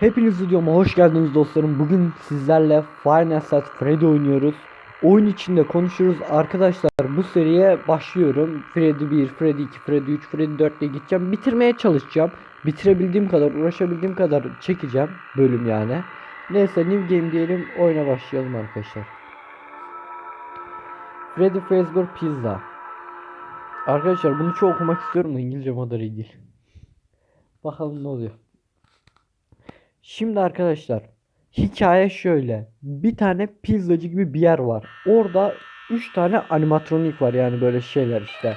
Hepiniz videoma hoş geldiniz dostlarım. Bugün sizlerle Five Nights at Freddy oynuyoruz. Oyun içinde konuşuyoruz. Arkadaşlar bu seriye başlıyorum. Freddy 1, Freddy 2, Freddy 3, Freddy 4 diye gideceğim. Bitirmeye çalışacağım. Bitirebildiğim kadar, uğraşabildiğim kadar çekeceğim. Bölüm yani. Neyse new game diyelim. Oyuna başlayalım arkadaşlar. Freddy Fazbear Pizza. Arkadaşlar bunu çok okumak istiyorum da İngilizce kadar değil. Bakalım ne oluyor. Şimdi arkadaşlar hikaye şöyle. Bir tane pizzacı gibi bir yer var. Orada 3 tane animatronik var yani böyle şeyler işte.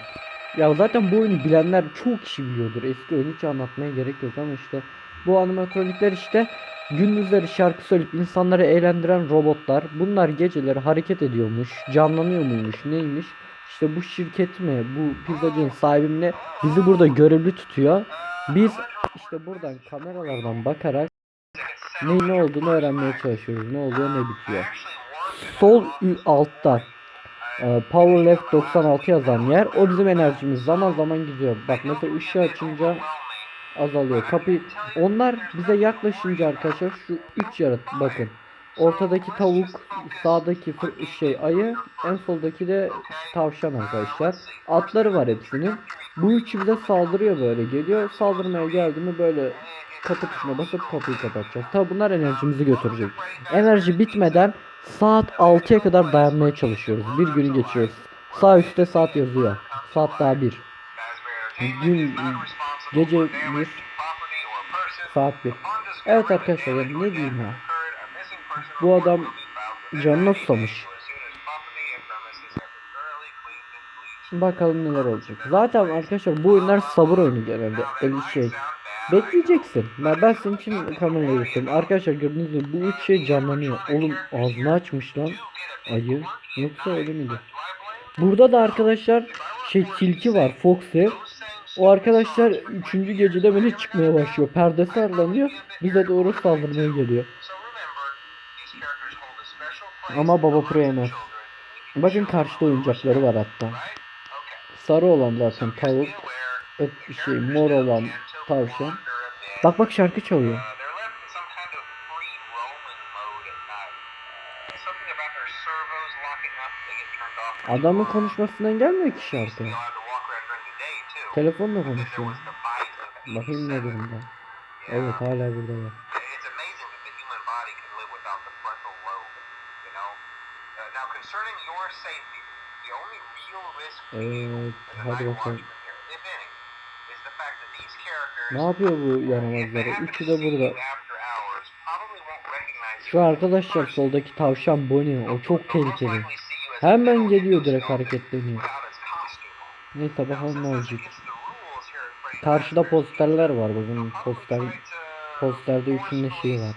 Ya zaten bu oyunu bilenler çok kişi biliyordur. Eski oyunu hiç anlatmaya gerek yok ama işte bu animatronikler işte gündüzleri şarkı söyleyip insanları eğlendiren robotlar. Bunlar geceleri hareket ediyormuş, canlanıyor muymuş, neymiş? İşte bu şirket mi, bu pizzacının sahibi mi bizi burada görevli tutuyor. Biz işte buradan kameralardan bakarak ne ne olduğunu öğrenmeye çalışıyoruz. Ne oluyor ne bitiyor. Sol altta e, Power Left 96 yazan yer o bizim enerjimiz zaman zaman gidiyor. Bak mesela ışığı açınca azalıyor. Kapı onlar bize yaklaşınca arkadaşlar şu üç yarat bakın. Ortadaki tavuk, sağdaki şey ayı, en soldaki de tavşan arkadaşlar. Atları var hepsinin. Bu üçü bize saldırıyor böyle geliyor. Saldırmaya geldi mi böyle kapı tuşuna basıp kapıyı kapatacağız. Tabi bunlar enerjimizi götürecek. Enerji bitmeden saat 6'ya kadar dayanmaya çalışıyoruz. Bir günü geçiyoruz. Sağ üstte saat yazıyor. Saat daha bir. Gün gece bir saat bir. Evet arkadaşlar ne diyeyim ya. Bu adam canına susamış. Bakalım neler olacak. Zaten arkadaşlar bu oyunlar sabır oyunu genelde. El şey. Bekleyeceksin. Ben, ben senin için kamerayı göstereyim. Arkadaşlar gördüğünüz gibi bu üç şey canlanıyor. Oğlum ağzını açmış lan. Ayı. Yoksa öyle miydi? Burada da arkadaşlar şey tilki var. Foxy. O arkadaşlar üçüncü gecede böyle çıkmaya başlıyor. Perdesi aralanıyor. Bize doğru saldırmaya geliyor. Ama Baba Pro yemez. Bakın karşıda oyuncakları var hatta. Sarı olan zaten tavuk. Bir şey mor olan tavşan. Bak bak şarkı çalıyor. Adamın konuşmasından gelmiyor ki şarkı. Telefonla konuşuyor. Bakayım ne durumda. Evet hala burada. These characters, Ne yapıyor bu happen Üçü de burada. Şu arkadaşlar soldaki tavşan Bonnie o çok tehlikeli. Hemen geliyor direkt hareketleniyor. Neyse bakalım ne olacak. Karşıda posterler var bakın poster posterde üçünde şey forcefully var.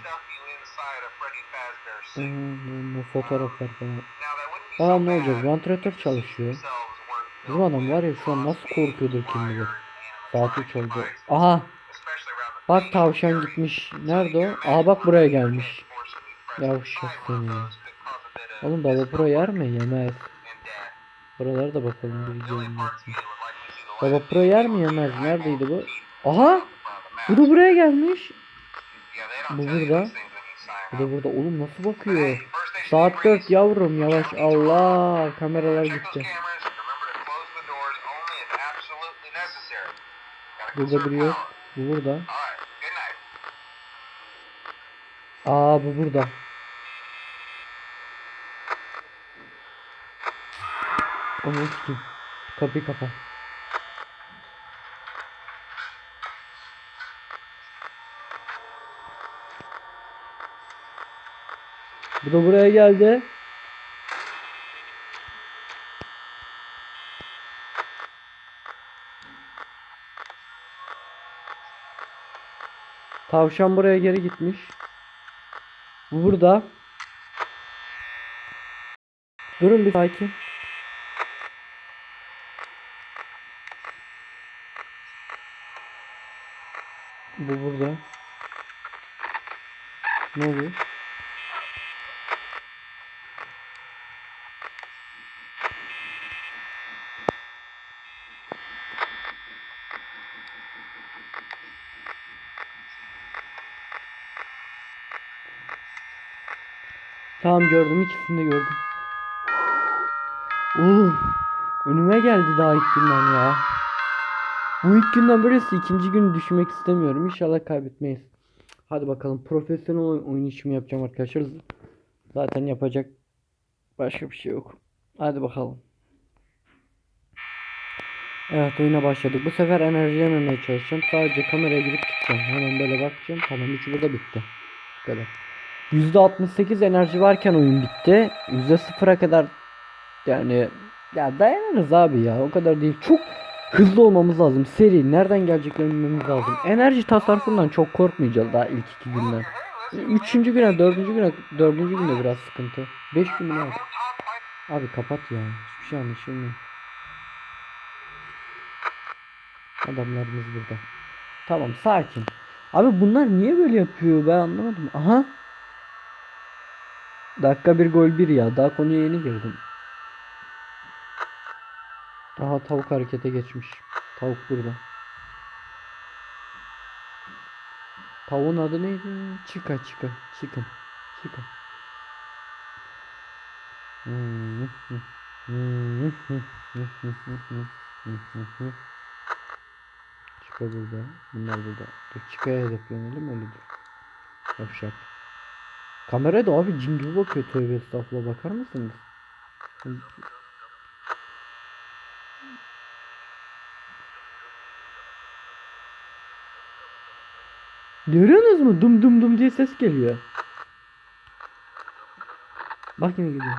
bu fotoğraflar falan. Bakalım so ne olacak? Vantilatör çalışıyor. Bizim adam var ya şu an nasıl korkuyordur kim bilir. Saat 3 oldu. Aha bak tavşan gitmiş. Nerede o? Aa bak buraya gelmiş. Yavşak seni ya. Oğlum baba pro yer mi? Yemez. Buralara da bakalım bir videonun. Baba pro yer mi yemez? Neredeydi bu? Aha! Bu da buraya gelmiş. Bu burada. Bu da burada. Oğlum nasıl bakıyor? Saat 4 yavrum yavaş. Allah kameralar gitti. Burada biri yok. Bu burada. Aa bu burada. Onu sikeyim. Kapıyı kapa. Bu da buraya geldi. Tavşan buraya geri gitmiş. Bu burada. Durun bir sakin. Bu burada. Ne oluyor? Tamam gördüm ikisini de gördüm. Oğlum önüme geldi daha ilk günden ya. Bu ilk günden böylesi ikinci gün düşmek istemiyorum. İnşallah kaybetmeyiz. Hadi bakalım profesyonel oy- oyun işimi yapacağım arkadaşlar. Zaten yapacak başka bir şey yok. Hadi bakalım. Evet oyuna başladık. Bu sefer enerji yememeye çalışacağım. Sadece kameraya girip çıkacağım. Hemen böyle bakacağım. Tamam üçü burada bitti. Bu kadar. %68 enerji varken oyun bitti. %0'a kadar yani ya dayanırız abi ya. O kadar değil. Çok hızlı olmamız lazım. Seri. Nereden geleceklerini bilmemiz lazım. Enerji tasarrufundan çok korkmayacağız daha ilk iki günden. Üçüncü güne, dördüncü güne, dördüncü günde biraz sıkıntı. Beş gün ne? Abi kapat ya. Hiçbir şey anlaşılmıyor. Adamlarımız burada. Tamam sakin. Abi bunlar niye böyle yapıyor ben anlamadım. Aha. Dakika bir gol bir ya. Daha konuya yeni girdim. Daha tavuk harekete geçmiş. Tavuk burada. Tavuğun adı neydi? Chica Chica. Chicken. Chica. Chica burada. Bunlar burada. Chica'ya hedeflenelim öyle dur. Yavşak. Kameraya da abi cin gibi bakıyor tövbe estağfurullah bakar mısınız? Görüyorsunuz mu? Dum dum dum diye ses geliyor. Bak yine gidiyor.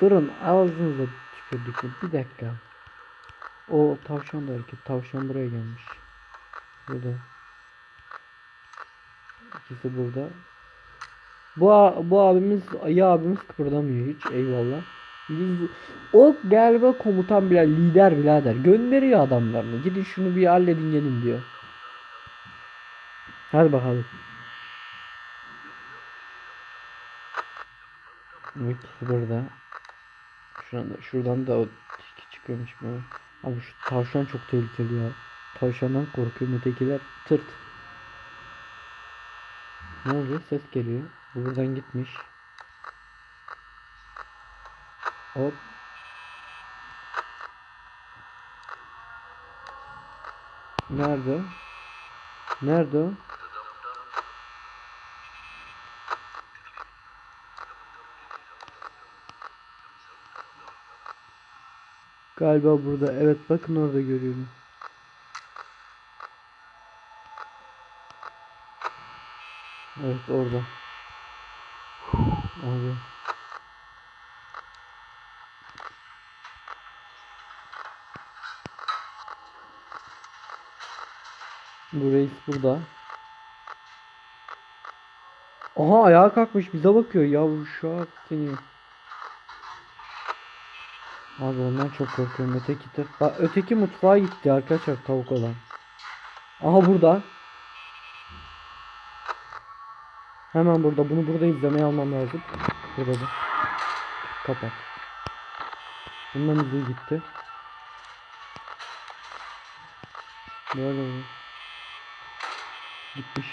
Durun ağzınıza tükürdük. Bir dakika. O tavşan da hareket. Tavşan buraya gelmiş. Burada. İkisi burada. Bu bu abimiz ayı abimiz kıpırdamıyor hiç. Eyvallah. Biz, o galiba komutan bile lider birader. Gönderiyor adamlarını. Gidin şunu bir halledin gelin diyor. Hadi bakalım. İkisi burada. Şuradan da, şuradan da o tiki çıkıyormuş böyle. Abi şu tavşan çok tehlikeli ya. Tavşandan korkuyorum ötekiler tırt. Ne oluyor? Ses geliyor. Bu buradan gitmiş. Hop. Nerede? Nerede o? Galiba burada. Evet bakın orada görüyorum. Evet orada. Abi. Bu reis burada. Aha ayağa kalkmış bize bakıyor yavşak seni. Abi ondan çok korkuyorum öteki de. Bak öteki mutfağa gitti arkadaşlar tavuk olan. Aha burada. Hemen burada. Bunu burada izlemeye almam lazım. Burada da. Kapat. Bundan izleyi gitti. Böyle böyle. Gitmiş.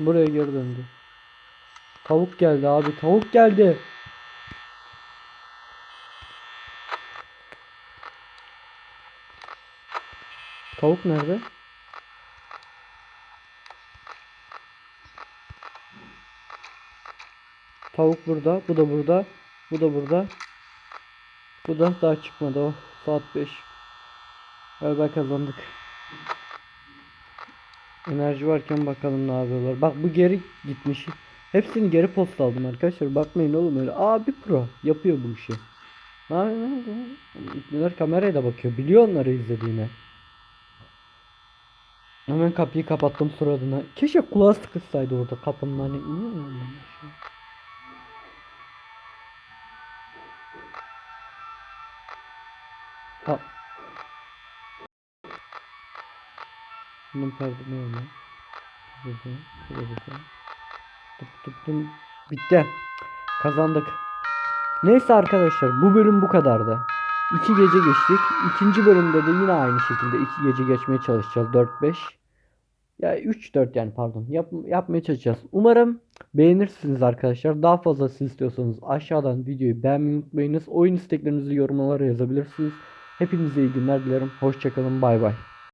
Buraya geri döndü. Tavuk geldi abi. Tavuk geldi. Tavuk nerede? Tavuk burada. Bu da burada. Bu da burada. Bu da daha çıkmadı o. Saat 5. Galiba kazandık. Enerji varken bakalım ne yapıyorlar. Bak bu geri gitmiş. Hepsini geri posta aldım arkadaşlar. Bakmayın oğlum öyle. Abi pro yapıyor bu işi. Ha, İpneler kameraya da bakıyor. Biliyor onları izlediğine. Hemen kapıyı kapattım suratına. Keşke kulağı sıkışsaydı orada kapının hani Bunun öyle? Burada, burada, burada. Tıp tıp. Bitti. Kazandık. Neyse arkadaşlar bu bölüm bu kadardı. İki gece geçtik. İkinci bölümde de yine aynı şekilde iki gece geçmeye çalışacağız. 4-5. Ya 3-4 yani pardon. Yap, yapmaya çalışacağız. Umarım beğenirsiniz arkadaşlar. Daha fazlasını istiyorsanız aşağıdan videoyu beğenmeyi unutmayınız. Oyun isteklerinizi yorumlara yazabilirsiniz. Hepinize iyi günler dilerim. Hoşçakalın. Bay bay.